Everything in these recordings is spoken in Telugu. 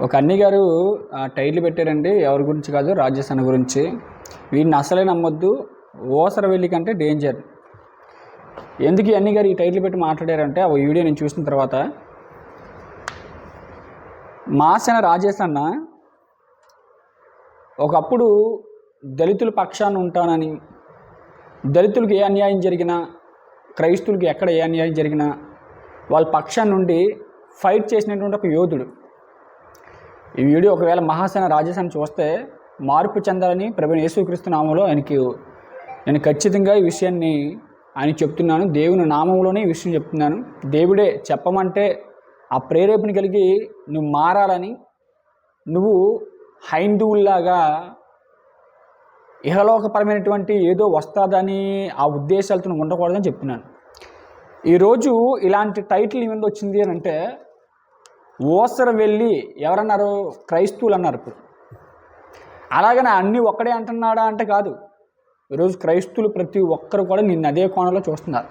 ఒక అన్ని గారు ఆ, టైటిల్ పెట్టారండి. ఎవరి గురించి కాదు రాజస్థాన్ గురించి. వీడిని అసలే నమ్మొద్దు. ఓసర వెళ్ళి కంటే డేంజర్ ఎందుకు ఈ అన్ని గారు ఈ టైటిల్ పెట్టి మాట్లాడారంటే ఆ వీడియో నేను చూసిన తర్వాత మాసన రాజేష్ అన్న ఒకప్పుడు దళితుల పక్షాన్ని ఉంటానని దళితులకు ఏ అన్యాయం జరిగినా క్రైస్తులకి ఎక్కడ ఏ అన్యాయం జరిగినా వాళ్ళ పక్షాన్ని నుండి ఫైట్ చేసినటువంటి ఒక యోధుడు. ఈ వీడియో ఒకవేళ మహాసేన రాజేశాన్ని చూస్తే మార్పు చెందాలని ప్రభు యేసుక్రీస్తు నామంలో ఆయనకి నేను ఖచ్చితంగా ఈ విషయాన్ని ఆయన చెప్తున్నాను. దేవుని నామంలోనే ఈ విషయం చెప్తున్నాను. దేవుడే చెప్పమంటే ఆ ప్రేరేపణ కలిగి నువ్వు మారాలని నువ్వు హైందువుల్లాగా ఇహలోకపరమైనటువంటి ఏదో వస్తుందని ఆ ఉద్దేశాలతో నువ్వు ఉండకూడదని చెప్తున్నాను. ఈరోజు ఇలాంటి టైటిల్ మీద వచ్చింది అని అంటే ఓసర వెళ్ళి ఎవరన్నారు? క్రైస్తవులు అన్నారు ఇప్పుడు. అలాగనే అన్నీ ఒక్కడే అంటున్నాడా అంటే కాదు. ఈరోజు క్రైస్తువులు ప్రతి ఒక్కరు కూడా నిన్ను అదే కోణంలో చూస్తున్నారు.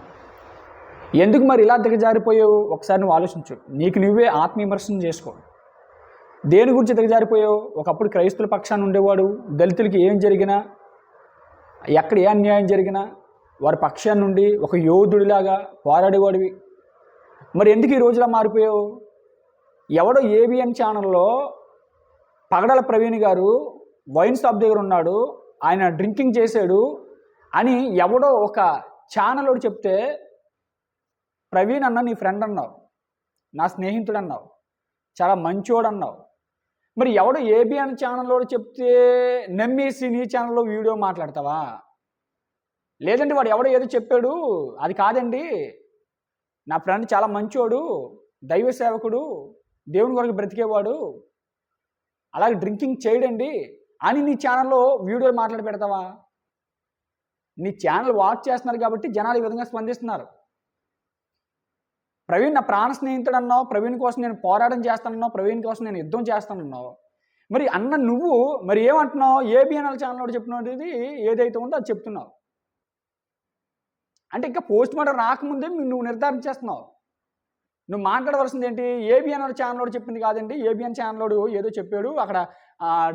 ఎందుకు మరి ఇలా దిగజారిపోయావు? ఒకసారి నువ్వు ఆలోచించు. నీకు నువ్వే ఆత్మవిమర్శనం చేసుకో. దేని గురించి దిగజారిపోయావు? ఒకప్పుడు క్రైస్తువుల పక్షాన్ని ఉండేవాడు. దళితులకి ఏం జరిగినా ఎక్కడ ఏ అన్యాయం జరిగినా వారి పక్షాన్ని నుండి ఒక యోధుడిలాగా పోరాడేవాడివి. మరి ఎందుకు ఈ రోజులా మారిపోయావు? ఎవడో ఏబిఎన్ ఛానల్లో పగడల ప్రవీణ్ గారు వైన్ షాప్ దగ్గర ఉన్నాడు ఆయన డ్రింకింగ్ చేశాడు అని ఎవడో ఒక ఛానల్ చెప్తే ప్రవీణ్ అన్న నీ ఫ్రెండ్ అన్నావు నా స్నేహితుడు అన్నావు చాలా మంచోడు అన్నావు. మరి ఎవడో ఏబిఎన్ ఛానల్లో చెప్తే నమ్మేసి నీ ఛానల్లో వీడియో మాట్లాడతావా? లేదంటే వాడు ఎవడో ఏదో చెప్పాడు అది కాదండి నా ఫ్రెండ్ చాలా మంచోడు దైవ సేవకుడు దేవుని కొరకు బ్రతికేవాడు అలాగే డ్రింకింగ్ చేయడండి. అని నీ ఛానల్లో వీడియోలు మాట్లాడి పెడతావా? నీ ఛానల్ వాచ్ చేస్తున్నారు కాబట్టి జనాలు ఈ విధంగా స్పందిస్తున్నారు. ప్రవీణ్ నా ప్రాణ స్నేహితుడు అన్నావు ప్రవీణ్ కోసం నేను పోరాటం చేస్తానన్నావు ప్రవీణ్ కోసం నేను యుద్ధం చేస్తానన్నావు. మరి అన్న నువ్వు మరి ఏమంటున్నావు? ఏబిఎన్ఎల్ ఛానల్ చెప్పినది ఏదైతే ఉందో అది చెప్తున్నావు. అంటే ఇంకా పోస్ట్ మార్టం రాకముందే నువ్వు నిర్ధారణ చేస్తున్నావు. నువ్వు మాట్లాడవలసింది ఏంటి? ఏబిఎన్ ఛానల్ చెప్పింది కాదండి. ఏబిఎన్ ఛానల్ ఏదో చెప్పాడు. అక్కడ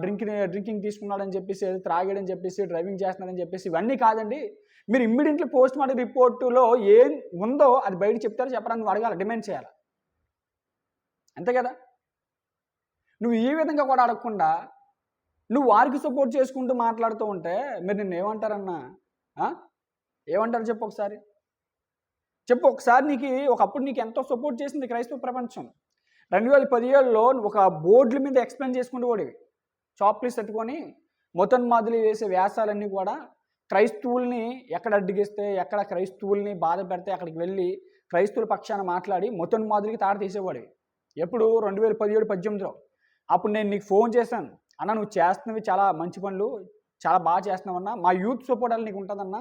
డ్రింక్ డ్రింకింగ్ తీసుకున్నాడని చెప్పేసి ఏదో త్రాగాడని చెప్పేసి డ్రైవింగ్ చేస్తున్నాడని చెప్పేసి ఇవన్నీ కాదండి. మీరు ఇమ్మీడియట్లీ పోస్ట్ మార్టం రిపోర్టులో ఏం ఉందో అది బయట చెప్తారో చెప్పడానికి నువ్వు అడగాలి. డిమాండ్ చేయాలి. అంతే కదా? నువ్వు ఈ విధంగా కూడా అడగకుండా నువ్వు వారికి సపోర్ట్ చేసుకుంటూ మాట్లాడుతూ ఉంటే మీరు నిన్ను ఏమంటారన్నా? ఏమంటారు చెప్పు ఒకసారి? చెప్పు ఒకసారి నీకు ఒకప్పుడు నీకు ఎంతో సపోర్ట్ చేసింది క్రైస్తవ ప్రపంచం. రెండు వేల పదిహేడులో ఒక బోర్డుల మీద ఎక్స్ప్లెయిన్ చేసుకుంటూ ఓడివి చాప్లీస్ పెట్టుకొని మొతన్ మాదిరి వేసే వ్యాసాలన్నీ కూడా క్రైస్తవుల్ని ఎక్కడ అడ్డుగిస్తే ఎక్కడ క్రైస్తవుల్ని బాధ పెడితే అక్కడికి వెళ్ళి క్రైస్తవుల పక్షాన మాట్లాడి మొతన్ మాదిరికి తాడు తీసేవాడివి. ఎప్పుడు? రెండు వేల పదిహేడు పద్దెనిమిదిలో. అప్పుడు నేను నీకు ఫోన్ చేశాను. అన్న నువ్వు చేస్తున్నవి చాలా మంచి పనులు చాలా బాగా చేస్తున్నావన్నా మా యూత్ సపోర్ట్ అలా నీకు ఉంటుందన్నా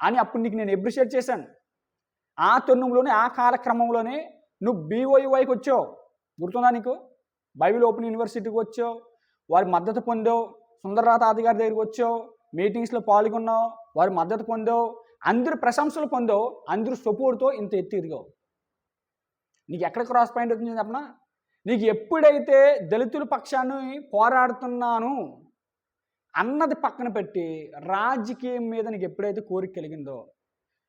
అని అప్పుడు నీకు నేను అప్రిషియేట్ చేశాను. ఆ తరుణంలోనే ఆ కాలక్రమంలోనే నువ్వు బీఓఈవైకి వచ్చావు. గుర్తుందా నీకు? బైబిల్ ఓపెన్ యూనివర్సిటీకి వచ్చావు. వారి మద్దతు పొందావు. సుందరరాత అధికారి దగ్గరికి వచ్చావు. మీటింగ్స్లో పాల్గొన్నావు. వారి మద్దతు పొందావు. అందరు ప్రశంసలు పొందావు. అందరూ సపోర్ట్తో ఇంత ఎత్తి ఎదిగావు. నీకు ఎక్కడ క్రాస్ పాయింట్ వచ్చింది చెప్పనా? నీకు ఎప్పుడైతే దళితుల పక్షాన్ని పోరాడుతున్నాను అన్నది పక్కన పెట్టి రాజకీయం మీద నీకు ఎప్పుడైతే కోరిక కలిగిందో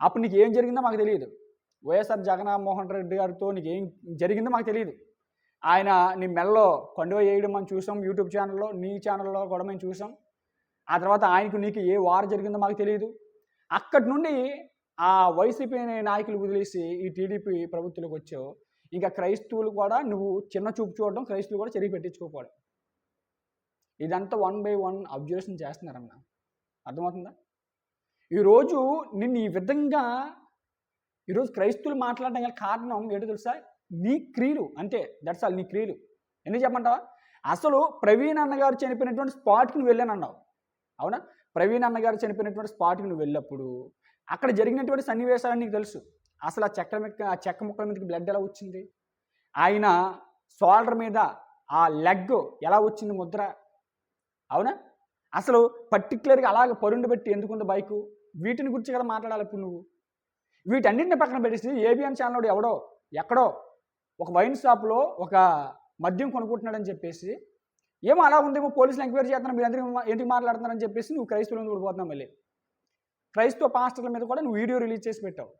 అప్పుడు నీకు ఏం జరిగిందో మాకు తెలియదు. వైఎస్ఆర్ జగన్మోహన్ రెడ్డి గారితో నీకు ఏం జరిగిందో మాకు తెలియదు. ఆయన నీ మెల్లో కండువ వేయడం మనం చూసాం యూట్యూబ్ ఛానల్లో నీ ఛానల్లో కూడా మేము చూసాం. ఆ తర్వాత ఆయనకు నీకు ఏ వార్ జరిగిందో మాకు తెలియదు. అక్కడి నుండి ఆ వైసీపీ నాయకులు వదిలేసి ఈ టీడీపీ ప్రభుత్వంలోకి వచ్చావు. ఇంకా క్రైస్తవులు కూడా నువ్వు చిన్న చూపు చూడడం క్రైస్తవులు కూడా చెరిగి పెట్టించుకోకపోవడం. ఇదంతా వన్ బై వన్ అబ్జర్వేషన్ చేస్తున్నారన్న. అర్థమవుతుందా? ఈరోజు నిన్ను ఈ విధంగా ఈరోజు క్రైస్తువులు మాట్లాడడం గల కారణం ఏంటో తెలుసా? నీ క్రియలు అంతే. దట్స్ ఆల్ నీ క్రియలు. ఎందుకు చెప్పమంటావా? అసలు ప్రవీణ్ అన్నగారు చనిపోయినటువంటి స్పాట్కి నువ్వు వెళ్ళాను అన్నావు అవునా? ప్రవీణ్ అన్నగారు చనిపోయినటువంటి స్పాట్కి నువ్వు వెళ్ళినప్పుడు అక్కడ జరిగినటువంటి సన్నివేశాలు నీకు తెలుసు. అసలు ఆ చెక్క మీద ఆ చెక్క ముక్కల మీదకి బ్లడ్ ఎలా వచ్చింది? ఆయన షోల్డర్ మీద ఆ లెగ్ ఎలా వచ్చింది ముద్ర? అవునా? అసలు పర్టికులర్గా అలాగ పరుండు పెట్టి ఎందుకుంది బైకు వీటిని గురించి కదా మాట్లాడాలి ఇప్పుడు నువ్వు? వీటన్నింటిని పక్కన పెట్టేసి ఏబిఎన్ ఛానల్ ఎవడో ఎక్కడో ఒక వైన్ షాప్లో ఒక మద్యం కొనుక్కుంటున్నాడని చెప్పేసి ఏమో అలా ఉందేమో పోలీసులు ఎంక్వైరీ చేస్తున్నారు మీరందరూ ఏంటి మాట్లాడుతున్నారని చెప్పేసి నువ్వు క్రైస్తవుల మీద పడిపోతున్నావు మళ్ళీ. క్రైస్తవ పాస్టర్ల మీద కూడా నువ్వు వీడియో రిలీజ్ చేసి పెట్టావు.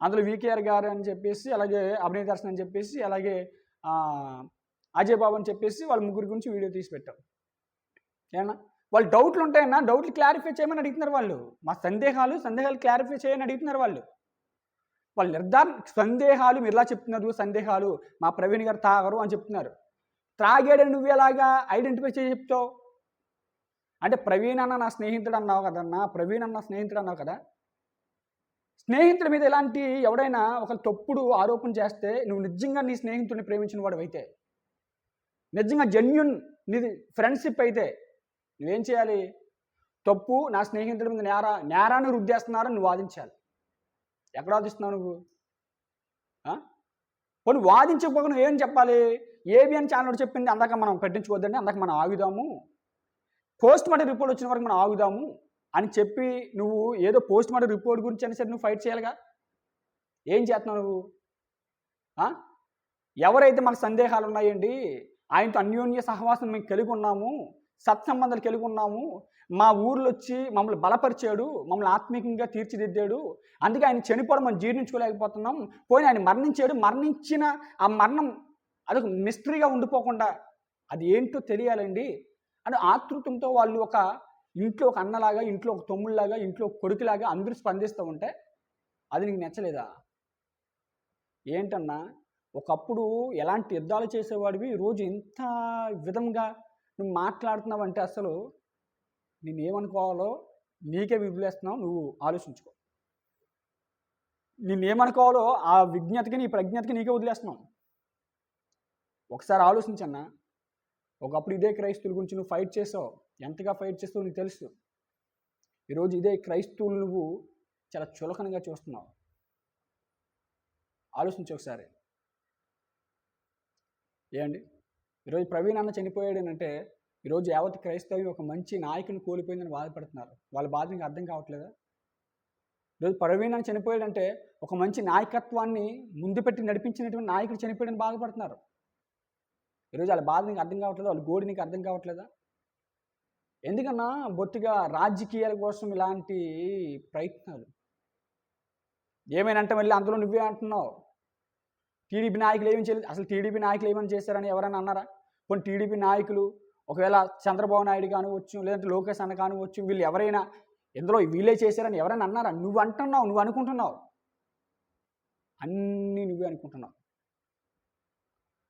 అందులో వికేఆర్ గారు అని చెప్పేసి అలాగే అభినయ దర్శన్ అని చెప్పేసి అలాగే అజయ్ బాబు అని చెప్పేసి వాళ్ళ ముగ్గురి గురించి వీడియో తీసి పెట్టావు. ఏమన్నా? వాళ్ళు డౌట్లు ఉంటాయన్నా డౌట్లు క్లారిఫై చేయమని అడుగుతున్నారు వాళ్ళు. మా సందేహాలు సందేహాలు క్లారిఫై చేయని అడుగుతున్నారు వాళ్ళు. వాళ్ళు నిర్ధారణ సందేహాలు మీరు ఎలా చెప్తున్నారు? సందేహాలు మా ప్రవీణ్ గారు తాగరు అని చెప్తున్నారు. త్రాగాడని నువ్వు ఎలాగా ఐడెంటిఫై చేసి చెప్తావు? అంటే ప్రవీణ్ అన్న నా స్నేహితుడు అన్నావు కదన్నా ప్రవీణ్ అన్న స్నేహితుడు అన్నావు కదా? స్నేహితుడి మీద ఇలాంటి ఎవడైనా ఒక తప్పుడు ఆరోపణ చేస్తే నువ్వు నిజంగా నీ స్నేహితుడిని ప్రేమించిన వాడు అయితే నిజంగా జెన్యున్ నీది ఫ్రెండ్షిప్ అయితే నువ్వేం చేయాలి? తప్పు నా స్నేహితుడి మీద నేర నేరాన్ని రుద్దేస్తున్నారని నువ్వు వాదించాలి. ఎక్కడ వాదిస్తున్నావు నువ్వు? ఆ? పోనీ వాదించకపోక నువ్వు ఏం చెప్పాలి? ఏబిఎన్ ఛానల్ చెప్పింది అందాక మనం పెట్టించుకోవద్దండి అందాక మనం ఆగుదాము. పోస్ట్ మార్టం రిపోర్ట్ వచ్చిన వరకు మనం ఆగుదాము అని చెప్పి నువ్వు ఏదో పోస్ట్ మార్టం రిపోర్ట్ గురించి అని సరే నువ్వు ఫైట్ చేయాలిగా? ఏం చేస్తున్నావు నువ్వు? ఎవరైతే మనకు సందేహాలు ఉన్నాయండి ఆయనతో అన్యోన్య సహవాసం మేము కలిగి ఉన్నాము సత్సంబంధాలు కలిగి ఉన్నాము మా ఊర్లో వచ్చి మమ్మల్ని బలపరిచాడు మమ్మల్ని ఆత్మీయంగా తీర్చిదిద్దాడు. అందుకే ఆయన చనిపోవడం మనం జీర్ణించుకోలేకపోతున్నాం. పోయి ఆయన మరణించాడు మరణించిన ఆ మరణం అదొక మిస్టరీగా ఉండిపోకుండా అది ఏంటో తెలియాలండి. అని ఆతృతంతో వాళ్ళు ఒక ఇంట్లో ఒక అన్నలాగా ఇంట్లో ఒక తమ్ముళ్ళలాగా ఇంట్లో ఒక కొడుకులాగా అందరూ స్పందిస్తూ ఉంటే అది నీకు నచ్చలేదా? ఏంటన్నా ఒకప్పుడు ఎలాంటి యుద్ధాలు చేసేవాడివి? ఈరోజు ఇంత విధంగా నువ్వు మాట్లాడుతున్నావు అంటే అసలు నేను ఏమనుకోవాలో నీకే విభులేస్తున్నావు నువ్వు ఆలోచించుకో. నిన్నేమనుకోవాలో ఆ విజ్ఞతకి నీ ప్రజ్ఞతకి నీకే వదిలేస్తున్నావు. ఒకసారి ఆలోచించన్నా ఒకప్పుడు ఇదే క్రైస్తువుల గురించి నువ్వు ఫైట్ చేసావు ఎంతగా ఫైట్ చేస్తావు నీకు తెలుసు. ఈరోజు ఇదే క్రైస్తవులు నువ్వు చాలా చులకనగా చూస్తున్నావు. ఆలోచించు ఒకసారి. ఏమండి? ఈరోజు ప్రవీణ్ అన్న చనిపోయాడు అంటే ఈరోజు యావత్ క్రైస్తవి ఒక మంచి నాయకుని కోల్పోయిందని బాధపడుతున్నారు. వాళ్ళ బాధ నీకు అర్థం కావట్లేదా? ఈరోజు ప్రవీణ్ అన్న చనిపోయాడంటే ఒక మంచి నాయకత్వాన్ని ముందు పెట్టి నడిపించినటువంటి నాయకుడు చనిపోయాడని బాధపడుతున్నారు. ఈరోజు వాళ్ళ బాధ నీకు అర్థం కావట్లేదు? వాళ్ళ గోడి నీకు అర్థం కావట్లేదా? ఎందుకన్నా బొత్తిగా రాజకీయాల కోసం ఇలాంటి ప్రయత్నాలు? ఏమైనా అంటే మళ్ళీ అందులో నువ్వే అంటున్నావు. టీడీపీ నాయకులు ఏమని చేయలేదు. అసలు టీడీపీ నాయకులు ఏమని చేశారని ఎవరైనా అన్నారా? కొన్ని టీడీపీ నాయకులు ఒకవేళ చంద్రబాబు నాయుడు కానివచ్చు లేదంటే లోకేష్ అన్న కానివచ్చు వీళ్ళు ఎవరైనా ఇందులో వీళ్ళే చేశారని ఎవరైనా అన్నారా? నువ్వు అంటున్నావు నువ్వు అనుకుంటున్నావు. అన్నీ నువ్వే అనుకుంటున్నావు.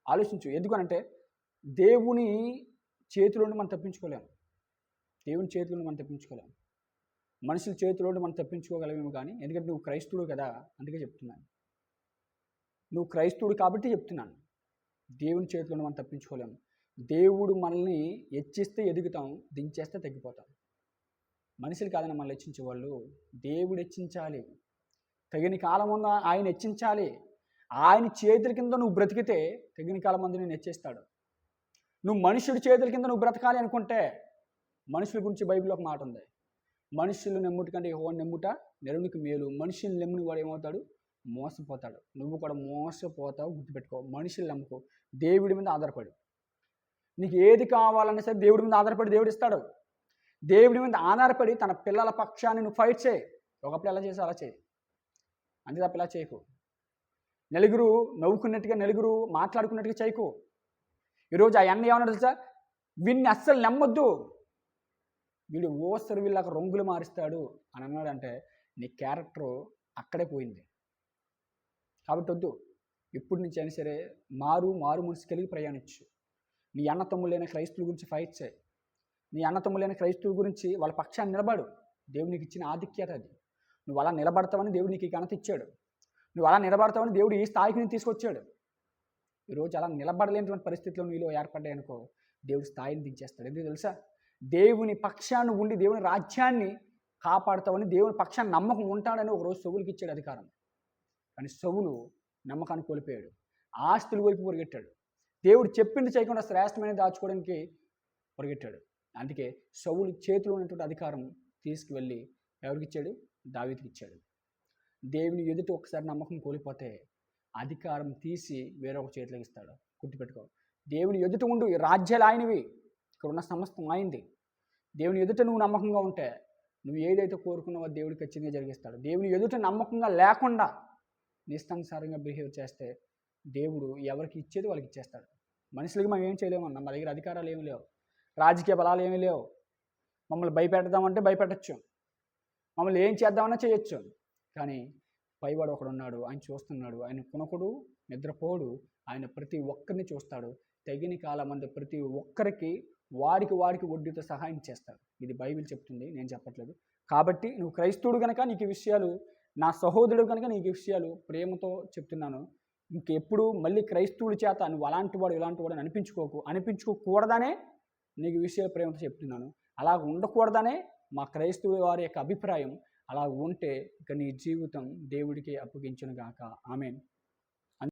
ఆలోచించు. ఎందుకనంటే దేవుని చేతిలోండి మనం తప్పించుకోలేము. దేవుని చేతిలో నుండి మనం తప్పించుకోలేము. మనుషుల చేతిలోండి మనం తప్పించుకోగలమేమో కానీ ఎందుకంటే నువ్వు క్రైస్తవుడు కదా అందుకే చెప్తున్నాను. నువ్వు క్రైస్తవుడు కాబట్టి చెప్తున్నాను. దేవుని చేతిలో మనం తప్పించుకోలేము దేవుడు మనల్ని హెచ్చిస్తే ఎదుగుతాం దించేస్తే తగ్గిపోతాం. మనుషులు కాదని మనల్ని హెచ్చించే వాళ్ళు దేవుడు హెచ్చించాలి. తగిన కాలం ఉన్న ఆయన హెచ్చించాలి. ఆయన చేతుల కింద నువ్వు బ్రతికితే తగిన కాలం మంది నేను హెచ్చిస్తాడు. నువ్వు మనుషుడి చేతుల కింద నువ్వు బ్రతకాలి అనుకుంటే మనుషుల గురించి బైబిల్ ఒక మాట ఉంది. మనుషులు నెమ్ముటి కంటే ఓ నెమ్ముట నెరునికి మేలు. మనుషులు నెమ్ముని వాడు ఏమవుతాడు? మోసపోతాడు. నువ్వు కూడా మోసపోతావు గుర్తుపెట్టుకో. మనుషులు నమ్ముకో. దేవుడి మీద ఆధారపడు. నీకు ఏది కావాలన్నా సరే దేవుడి మీద ఆధారపడి దేవుడు ఇస్తాడు. దేవుడి మీద ఆధారపడి తన పిల్లల పక్షాన్ని నువ్వు ఫైట్ చేయి. ఒకప్పుడు ఎలా చేసి అలా చేయి. అంతే తప్ప ఇలా చేయకు? నలుగురు నవ్వుకున్నట్టుగా నలుగురు మాట్లాడుకున్నట్టుగా చేయకు. ఈరోజు ఆ అన్న ఏమన్నాడు తెలుసా? వీడిని అస్సలు నమ్మొద్దు. వీడు ఓసరు వీళ్ళకి రంగులు మారుస్తాడు అని అన్నాడంటే నీ క్యారెక్టర్ అక్కడే పోయింది. కాబట్టి వద్దు. ఎప్పటి నుంచి అయినా సరే మారు మారు మనసు కలిగి ప్రయాణించు. నీ అన్నతమ్ములైన క్రైస్తువుల గురించి ఫైట్ చేయి. నీ అన్నతమ్ములైన క్రైస్తువుల గురించి వాళ్ళ పక్షాన్ని నిలబడు. దేవుడు నీకు ఇచ్చిన ఆధిక్యత అది. నువ్వు అలా నిలబడతావని దేవుడు నీకు ఘనత ఇచ్చాడు. నువ్వు అలా నిలబడతావని దేవుడు ఈ స్థాయికి నేను తీసుకొచ్చాడు. ఈరోజు అలా నిలబడలేనటువంటి పరిస్థితుల్లో నీలో ఏర్పడ్డాయనుకో దేవుడు దేవుడి స్థాయిని దించేస్తాడు. ఎందుకు తెలుసా? దేవుని పక్షాన్ని ఉండి దేవుని రాజ్యాన్ని కాపాడుతావని దేవుని పక్షాన్ని నమ్మకం ఉంటాడని ఒకరోజు సోగులకి ఇచ్చాడు అధికారం. కానీ సొగులు నమ్మకాన్ని కోల్పోయాడు. ఆస్తులు వైపు పరిగెట్టాడు. దేవుడు చెప్పింది చేయకుండా శ్రేష్టమైన దాచుకోవడానికి పరిగెట్టాడు. అందుకే సౌలు చేతిలో ఉన్నటువంటి అధికారం తీసుకువెళ్ళి ఎవరికి ఇచ్చాడు? దావీదికి ఇచ్చాడు. దేవుని ఎదుట ఒకసారి నమ్మకం కోల్పోతే అధికారం తీసి వేరొక చేతిలోకి ఇస్తాడు. గుర్తుపెట్టుకో. దేవుని ఎదుట ఉండు. ఈ రాజ్యాలు ఆయనవి. ఇక్కడ ఉన్న సమస్తం ఆయింది దేవుని ఎదుట నువ్వు నమ్మకంగా ఉంటే నువ్వు ఏదైతే కోరుకున్నావో దేవుడు ఖచ్చితంగా జరిగిస్తాడు. దేవుని ఎదుట నమ్మకంగా లేకుండా నిస్సంసారంగా బిహేవ్ చేస్తే దేవుడు ఎవరికి ఇచ్చేది వాళ్ళకి ఇచ్చేస్తాడు. మనుషులకి మనం ఏం చేయలేమన్నా మా దగ్గర అధికారాలు ఏమీ లేవు. రాజకీయ బలాలు ఏమీ లేవు. మమ్మల్ని భయపెడదామంటే భయపెట్టచ్చు. మమ్మల్ని ఏం చేద్దామన్నా చేయొచ్చు. కానీ పైవాడు ఒకడు ఉన్నాడు ఆయన చూస్తున్నాడు ఆయన కునకుడు నిద్రపోడు ఆయన ప్రతి ఒక్కరిని చూస్తాడు. తగిన కాలం ప్రతి ఒక్కరికి వాడికి వాడికి వడ్డీతో సహాయం చేస్తాడు. ఇది బైబిల్ చెప్తుంది నేను చెప్పట్లేదు. కాబట్టి నువ్వు క్రైస్తవుడు కనుక నీకు విషయాలు నా సహోదరుడు కనుక నీకు విషయాలు ప్రేమతో చెప్తున్నాను. ఇంకెప్పుడు మళ్ళీ క్రైస్తవుడి చేత నువ్వు అలాంటి వాడు ఇలాంటి వాడు అని అనిపించుకోకు అనిపించుకోకూడదనే నీకు విషయాలు ప్రేమతో చెప్తున్నాను. అలా ఉండకూడదనే మా క్రైస్తవుల వారి యొక్క అభిప్రాయం. అలా ఉంటే ఇక నీ జీవితం దేవుడికి అప్పగించను గాక ఆమెను.